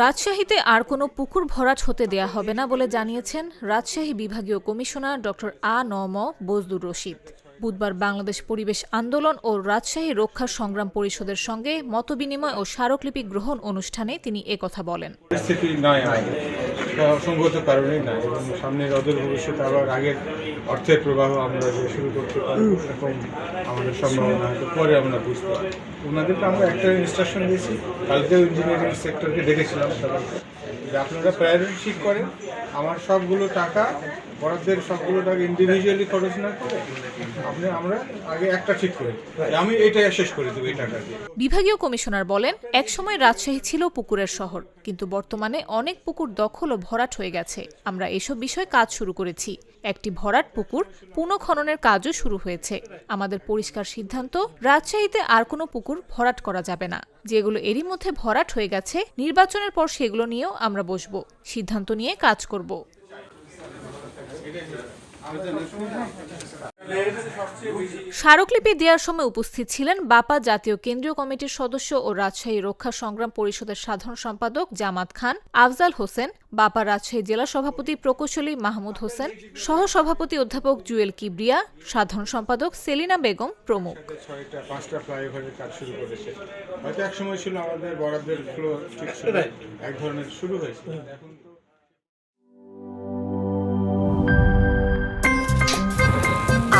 রাজশাহীতে আর কোনো পুকুর ভরাট হতে দেয়া হবে না বলে জানিয়েছেন রাজশাহী বিভাগীয় কমিশনার ডক্টর আ নম বজদুর রশিদ। বুধবার বাংলাদেশ পরিবেশ আন্দোলন ও রাজশাহী রক্ষা সংগ্রাম পরিষদের সঙ্গে মতবিনিময় ও স্মারকলিপি গ্রহণ অনুষ্ঠানে তিনি একথা বলেন। অসঙ্গত কারণেই না এবং সামনের অদূর ভবিষ্যতে আবার আগের অর্থের প্রবাহ আমরা যে শুরু করতে পারব এরকম আমাদের সম্ভাবনা হয়তো পরে আমরা বুঝতে পারব। ওনাদেরকে আমরা একটা ইনস্ট্রাকশন দিয়েছি কালকেও ইঞ্জিনিয়ারিং সেক্টরকে ডেকেছিলাম সবাইকে যে আপনারা প্রায়োরিটি ঠিক করেন আমার সবগুলো টাকা বরাদ্দের সবগুলো টাকা ইন্ডিভিজুয়ালি খরচ না করে আপনি আমরা আগে একটা ঠিক করি আমি এটা শেষ করে দেবো এই টাকা দিয়ে। বিভাগীয় কমিশনার বলেন একসময় রাজশাহী ছিল পুকুরের শহর। কিন্তু বর্তমানে অনেক পুকুর দখল ও ভরাট হয়ে গেছে। আমরা এসব বিষয়ে কাজ শুরু করেছি। একটি ভরাট পুকুর পুনঃখননের কাজও শুরু হয়েছে। আমাদের পরিষ্কার সিদ্ধান্ত, রাজশাহীতে আর কোনো পুকুর ভরাট করা যাবে না। যেগুলো এরই মধ্যে ভরাট হয়ে গেছে, নির্বাচনের পর সেগুলো নিয়েও আমরা বসবো। সিদ্ধান্ত নিয়ে কাজ করব। স্মারকলিপি দেওয়ার সময় উপস্থিত ছিলেন বাপা জাতীয় কেন্দ্রীয় কমিটির সদস্য ও রাজশাহী রক্ষা সংগ্রাম পরিষদের সাধারণ সম্পাদক জামাত খান, আফজাল হোসেন, বাপা রাজশাহী জেলা সভাপতি প্রকৌশলী মাহমুদ হোসেন সহ সভাপতি অধ্যাপক জুয়েল কিবরিয়া, সাধারণ সম্পাদক সেলিনা বেগম প্রমুখ। শুরু হয়েছে।